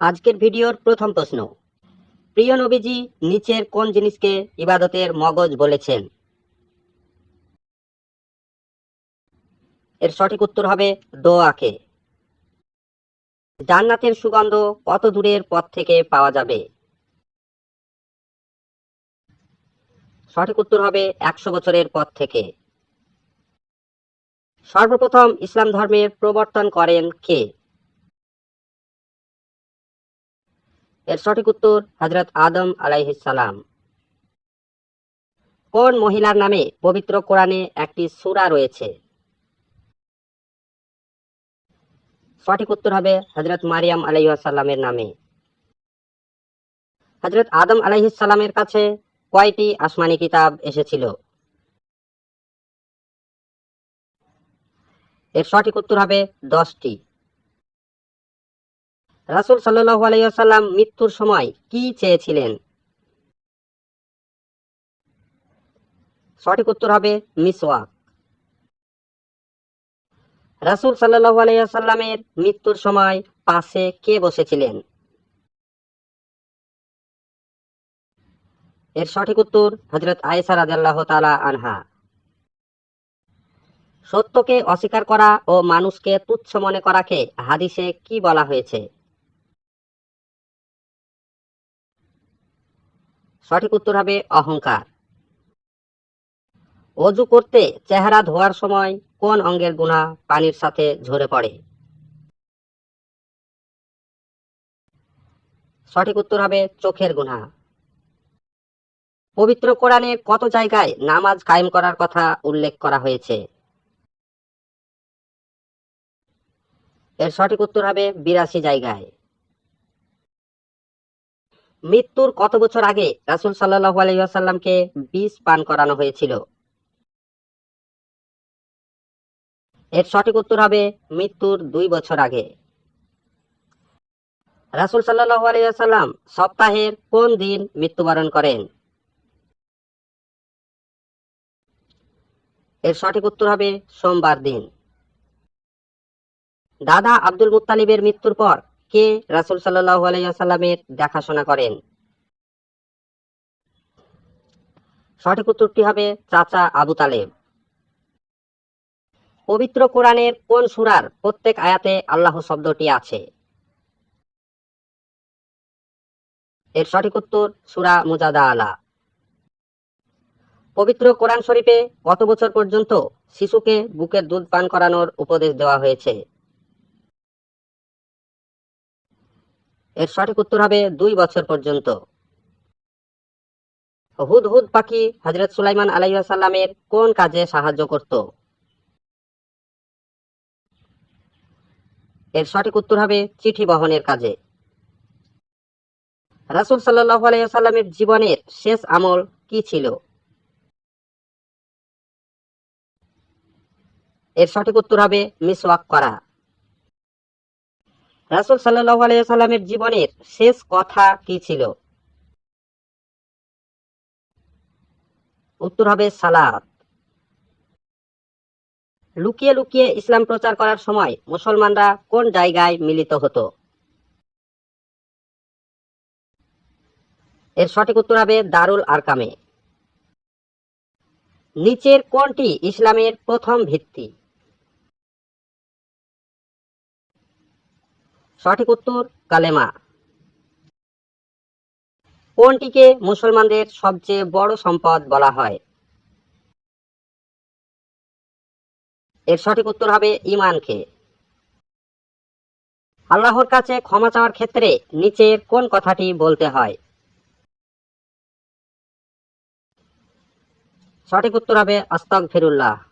আজকের ভিডিওর প্রথম প্রশ্ন। প্রিয় নবীজি নিচের কোন জিনিসকে ইবাদতের মগজ বলেছেন? এর সঠিক উত্তর হবে দোয়াকে। জান্নাতের সুগন্ধ কত দূরের পথ থেকে পাওয়া যাবে? সঠিক উত্তর হবে একশো বছরের পথ থেকে। সর্বপ্রথম ইসলাম ধর্মের প্রবর্তন করেন কে? এর সঠিক উত্তর হজরত আদম আলাইহিসালাম কোন মহিলার নামে পবিত্র কোরআনে একটি সূরা রয়েছে? সঠিক উত্তর হবে হজরত মারিয়াম আলাইসাল্লামের নামে। হজরত আদম আলাইহিসাল্লামের কাছে কয়টি আসমানি কিতাব এসেছিল? এর সঠিক উত্তর হবে দশটি। রাসুল সাল্লাহ আলাইসাল্লাম মৃত্যুর সময় কি চেয়েছিলেন? সঠিক উত্তর হবে মিসওয়াক। রাসুল সাল্লাহ আলাইসাল্লামের মৃত্যুর সময় পাশে কে বসেছিলেন? এর সঠিক উত্তর হজরত আয়েসা রাজাল্লাহ তালা আনহা। সত্যকে অস্বীকার করা ও মানুষকে তুচ্ছ মনে করাকে হাদিসে কি বলা হয়েছে? সঠিক উত্তর হবে অহংকার। অজু করতে চেহারা ধোয়ার সময় কোন অঙ্গের গুণা পানির সাথে ঝরে পড়ে? সঠিক উত্তর হবে চোখের গুণা। পবিত্র কোরআনে কত জায়গায় নামাজ কায়েম করার কথা উল্লেখ করা হয়েছে? এর সঠিক উত্তর হবে বিরাশি জায়গায়। মৃত্যুর কত বছর আগে রাসুল সাল্লাহ আলহিহাসাল্লামকে বিষ পান করানো হয়েছিল? এর সঠিক উত্তর হবে মৃত্যুর দুই বছর আগে। রাসুল সাল্লাহ আলহিহাসাল্লাম সপ্তাহের কোন দিন মৃত্যুবরণ করেন? এর সঠিক উত্তর হবে সোমবার দিন। দাদা আব্দুল মুত্তালিবের মৃত্যুর পর কে রাসুল সাল্লাহ আলাইসাল্লামের দেখাশোনা করেন? সঠিক উত্তরটি হবে চাচা আবু তালেব। পবিত্র কোরআনের কোন সুরার প্রত্যেক আয়াতে আল্লাহ শব্দটি আছে? এর সঠিক উত্তর সুরা মুজাদা আলা পবিত্র কোরআন শরীফে কত বছর পর্যন্ত শিশুকে বুকের দুধ পান করানোর উপদেশ দেওয়া হয়েছে? এর সঠিক উত্তর হবে দুই বছর পর্যন্ত। হুদ হুদ পাখি হজরত সুলাইমান আলাইসাল্লামের কোন কাজে সাহায্য করত? এর সঠিক উত্তর হবে চিঠি বহনের কাজে। রাসুল সাল্লাহ আলাইসাল্লামের জীবনের শেষ আমল কি ছিল? এর সঠিক উত্তর হবে মিসওয়াক করা। রাসুল সাল্লাহ আলাইসাল্লামের জীবনের শেষ কথা কি ছিল? উত্তর হবে সালাত। লুকিয়ে লুকিয়ে ইসলাম প্রচার করার সময় মুসলমানরা কোন জায়গায় মিলিত হতো? এর সঠিক উত্তর হবে দারুল আরকামে। নিচের কোনটি ইসলামের প্রথম ভিত্তি? সঠিক উত্তর, কালেমা। কোনটিকে মুসলমানদের সবচেয়ে বড় সম্পদ বলা হয়? এর সঠিক উত্তর হবে ইমানকে। আল্লাহর কাছে ক্ষমা চাওয়ার ক্ষেত্রে নিচের কোন কথাটি বলতে হয়? সঠিক উত্তর হবে আস্তাক ফিরুল্লাহ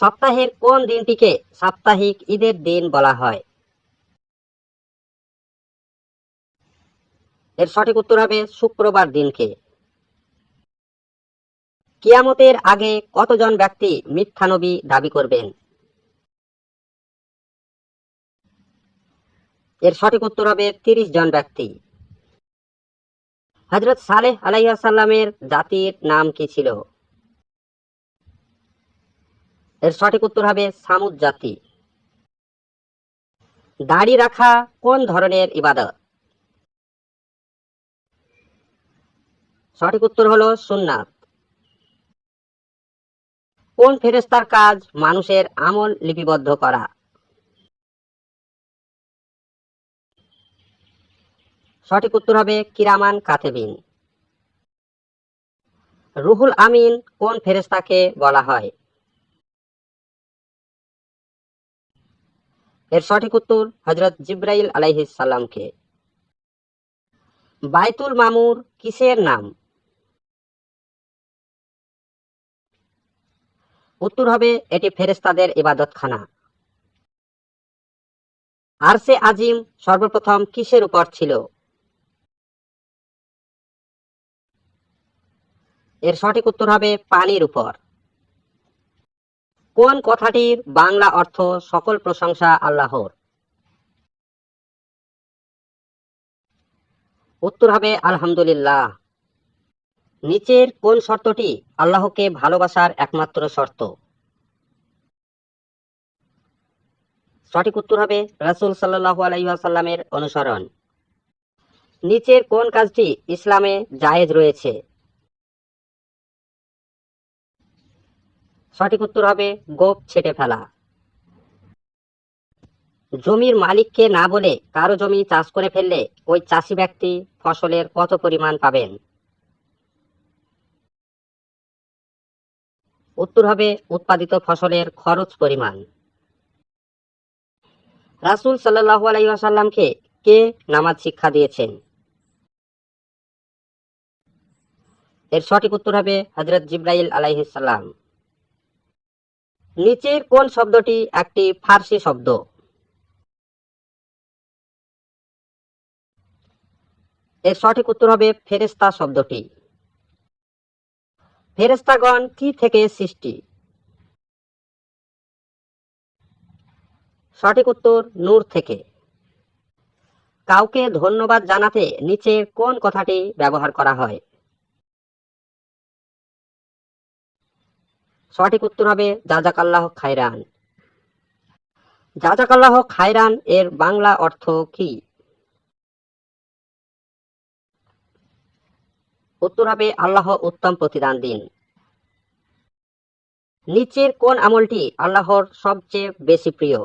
সপ্তাহের কোন দিনটিকে সাপ্তাহিক ঈদের দিন বলা হয়? এর সঠিক উত্তর হবে শুক্রবার দিনকে। কিয়ামতের আগে কতজন ব্যক্তি মিথ্যানবী দাবি করবেন? এর সঠিক উত্তর হবে তিরিশ জন ব্যক্তি। হজরত সালেহ আলাইসাল্লামের জাতির নাম কি ছিল? এর সঠিক উত্তর হবে সামুদ জাতি। দাড়ি রাখা কোন ধরনের ইবাদত? সঠিক উত্তর হলো সুন্নাত। কোন ফেরেস্তার কাজ মানুষের আমল লিপিবদ্ধ করা? সঠিক উত্তর হবে কিরামান কাতেবিন। রুহুল আমিন কোন ফেরেস্তাকে বলা হয়? এর সঠিক উত্তর হজরত জিব্রাইল আলাইহিস সালামকে। বাইতুল মামুর কিসের নাম? উত্তর হবে এটি ফেরেস্তাদের ইবাদতখানা। আরসে আজিম সর্বপ্রথম কিসের উপর ছিল? এর সঠিক উত্তর হবে পানির উপর। কোন কথাটির বাংলা অর্থ সকল প্রশংসা আল্লাহর? উত্তর হবে আলহামদুলিল্লাহ। নিচের কোন শর্তটি আল্লাহকে ভালোবাসার একমাত্র শর্ত? সঠিক উত্তর হবে রাসূল সাল্লাল্লাহু আলাইহি ওয়াসাল্লামের অনুসরণ। নিচের কোন কাজটি ইসলামে জায়েজ রয়েছে? সঠিক উত্তর হবে গোপ ছেটে ফেলা। জমির মালিককে না বলে কারও জমি চাষ করে ফেললে ওই চাষি ব্যক্তি ফসলের কত পরিমাণ পাবেন? উত্তর হবে উৎপাদিত ফসলের খরচ পরিমাণ। রাসূল সাল্লাল্লাহু আলাইহি ওয়াসাল্লামকে কে নামাজ শিক্ষা দিয়েছেন? এর সঠিক উত্তর হবে হযরত জিব্রাইল আলাইহিস সালাম। নিচের কোন শব্দটি একটি ফার্সি শব্দ? এর সঠিক উত্তর হবে ফেরেস্তা শব্দটি। ফেরেস্তাগণ কি থেকে সৃষ্টি? সঠিক উত্তর, নূর থেকে। কাউকে ধন্যবাদ জানাতে নিচে কোন কথাটি ব্যবহার করা হয়? সঠিক উত্তর হবে জাজাকাল্লাহ খায়রান। জাজাকাল্লাহ খায়রান এর বাংলা অর্থ কি? উত্তর হবে আল্লাহ উত্তম প্রতিদান দিন। নিচের কোন আমলটি আল্লাহর সবচেয়ে বেশি প্রিয়?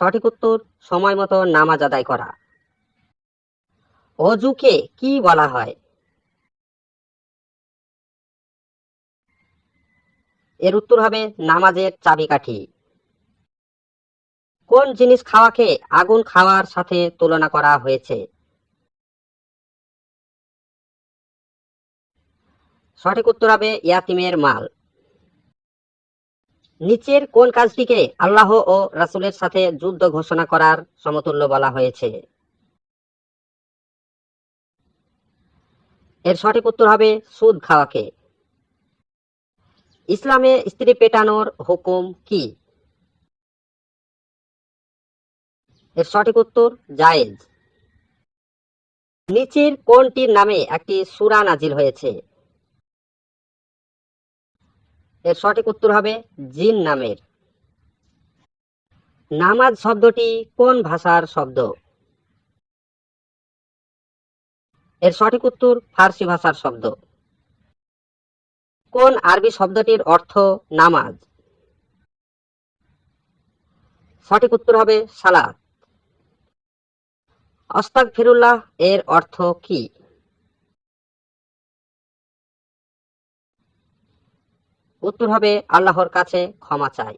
সঠিক উত্তর, সময় মতো নামাজ আদায় করা। অজুকে কি বলা হয়? এর উত্তর হবে নামাজের চাবিকাঠি। কোন জিনিস খাওয়াকে আগুন খাওয়ার সাথে তুলনা করা হয়েছে? সঠিক উত্তর হবে ইয়াতিমের মাল। নিচের কোন কাজটিকে আল্লাহ ও রাসূলের সাথে যুদ্ধ ঘোষণা করার সমতুল্য বলা হয়েছে? এর সঠিক উত্তর হবে সুদ খাওয়াকে। ইসলামে স্ত্রী পেটানোর হুকুম কি? এর সঠিক উত্তর, জায়েজ। নিচের কোনটির নামে একটি সূরা নাজিল হয়েছে? এর সঠিক উত্তর হবে জিন নামের। নামাজ শব্দটি কোন ভাষার শব্দ? এর সঠিক উত্তর ফার্সি ভাষার শব্দ। কোন আরবি শব্দটির অর্থ নামাজ? সঠিক উত্তর হবে সালাত। অস্তাক ফিরুল্লাহ এর অর্থ কি? উত্তর হবে আল্লাহর কাছে ক্ষমা চাই।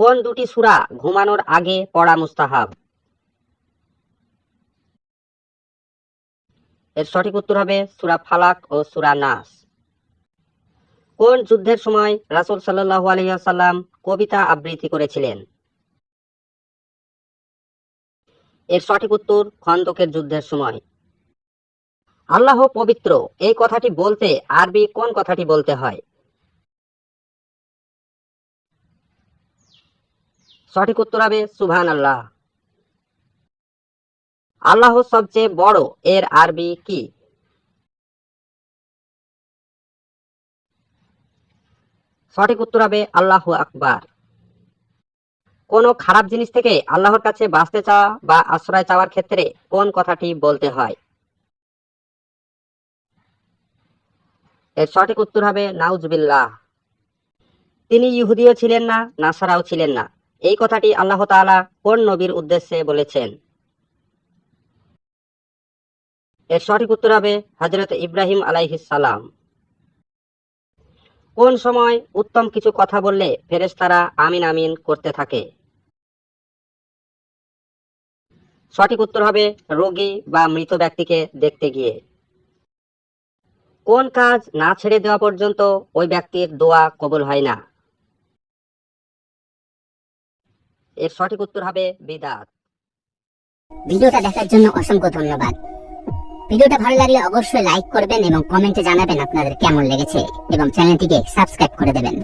কোন দুটি সুরা ঘুমানোর আগে পড়া মুস্তাহাব? এর সঠিক উত্তর হবে সুরা ফালাক ও সুরা নাস। কোন যুদ্ধের সময় রাসূল সাল্লাল্লাহু আলাইহি ওয়াসাল্লাম কবিতা আবৃত্তি করেছিলেন? এর সঠিক উত্তর খন্দকের যুদ্ধের সময়। আল্লাহ পবিত্র, এই কথাটি বলতে আরবি কোন কথাটি বলতে হয়? সঠিক উত্তর হবে সুভান আল্লাহ আল্লাহ সবচেয়ে বড়, এর আরবি কি? সঠিক উত্তর হবে আল্লাহ আকবার। কোন খারাপ জিনিস থেকে আল্লাহর কাছে বাঁচতে চাওয়া বা আশ্রয় চাওয়ার ক্ষেত্রে কোন কথাটি বলতে হয়? এর সঠিক উত্তর হবে নাউজবিল্লাহ। তিনি ইহুদিও ছিলেন না, নাসারাও ছিলেন না। এই কথাটি আল্লাহ তাআলা কোন নবীর উদ্দেশ্যে বলেছেন? এর সঠিক উত্তর হবে হজরত ইব্রাহিম আলাইহিস সালাম। কোন সময় উত্তম কিছু কথা বললে ফেরেশতারা আমিন আমিন করতে থাকে? সঠিক উত্তর হবে রোগী বা মৃত ব্যক্তিকে দেখতে গিয়ে। কোন কাজ না ছেড়ে দেওয়া পর্যন্ত ওই ব্যক্তির দোয়া কবুল হয় না? এর সঠিক উত্তর হবে বিদাত। ভিডিওটা দেখার জন্য অসংখ্য ধন্যবাদ। ভিডিওটা ভালো লাগলে অবশ্যই লাইক করবেন এবং কমেন্টে জানাবেন আপনাদের কেমন লেগেছে এবং চ্যানেলটিকে সাবস্ক্রাইব করে দেবেন।